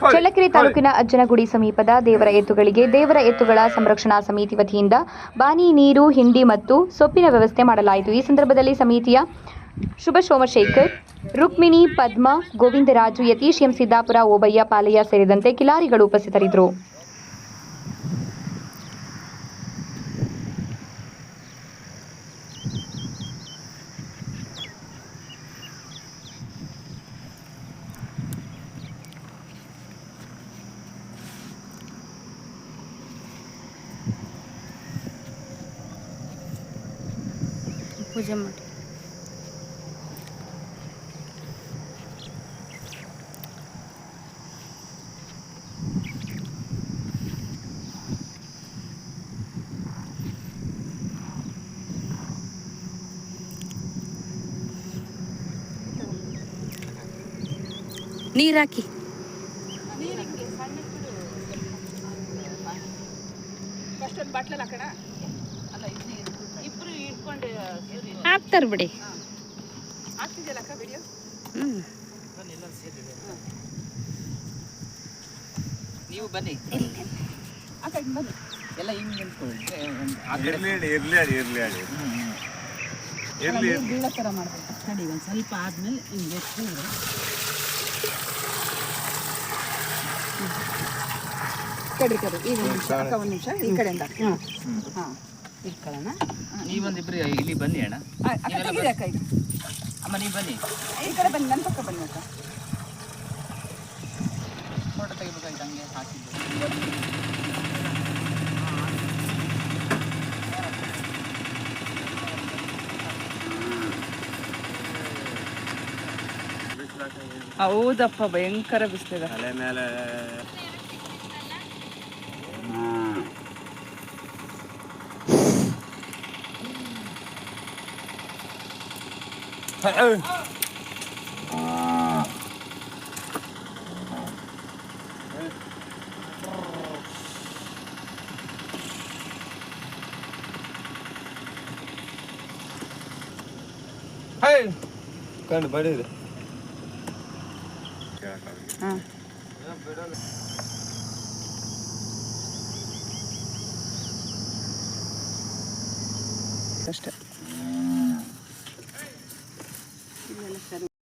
ಚಳ್ಳಕೆರೆ ತಾಲೂಕಿನ ಅಜ್ಜನಗುಡಿ ಸಮೀಪದ ದೇವರ ಎತ್ತುಗಳಿಗೆ ದೇವರ ಎತ್ತುಗಳ ಸಂರಕ್ಷಣಾ ಸಮಿತಿ ವತಿಯಿಂದ ಬಾನಿ ನೀರು ಹಿಂಡಿ ಮತ್ತು ಸೊಪ್ಪಿನ ವ್ಯವಸ್ಥೆ ಮಾಡಲಾಯಿತು. ಈ ಸಂದರ್ಭದಲ್ಲಿ ಸಮಿತಿಯ ಶುಭ ಸೋಮಶೇಖರ್ ರುಕ್ಮಿಣಿ ಪದ್ಮ ಗೋವಿಂದರಾಜು ಯತೀಶ್ ಎಂ. ಸಿದ್ದಾಪುರ ಓಬಯ್ಯ ಪಾಲಯ್ಯ ಸೇರಿದಂತೆ ಕಿಲಾರಿಗಳು ಉಪಸ್ಥಿತರಿದ್ದರು. ಪೂಜೆ ಮಾಡಿ ನೀರು ಹಾಕಿ ಹಾಕ್ತಾರೆ ಬಿಡಿ. ಹ್ಮ್. ನೀವು ಬನ್ನಿ. ಎಲ್ಲ ಹಿಂಗ್ ನಿಂತ್ಕೊಳ್ಳಿ ಆ ಕಡೆ. ಇರ್ಲಿ ಇರ್ಲಿ ಇರ್ಲಿ ಬೀಳೋ ಥರ ಮಾಡಬೇಕು. ತಡಿ ಒಂದು ಸ್ವಲ್ಪ ಆದಮೇಲೆ ಹಿಂಗೆ ಎತ್ತಿದ್ರೆ ಕಡ್ರಿ ಕಡ್ರಿ ಈಗ ಒಂದು ನಿಮಿಷ ಒಂದು ನಿಮಿಷ ಈ ಕಡೆಯಿಂದ. ಹಾಂ ಹಾಂ. ಇಟ್ಕೊಳ್ಳೋಣ. ನೀವೊಂದಿಬ್ರು ಇಲ್ಲಿ ಬನ್ನಿ ಅಣ್ಣ. ತೆಗೀರಿ ಅಕ್ಕ ಈಗ ಅಮ್ಮ ನೀವು ಬನ್ನಿ. ಈ ಕಡೆ ಬನ್ನಿ ನನ್ನ ಪಕ್ಕ ಬನ್ನಿ ಅಕ್ಕ. ಫೋಟೋ ತೆಗಿಬೇಕಾಯ್ತು ಹಂಗೆ ಹಾಕಿದ್ದು. ಹೌದಪ್ಪ ಭಯಂಕರ ಬಿಸಿಲಿದೆ. ತಲೆ ಮೇಲೆ. Hey, hey. Kind of buddy. Yeah, I'm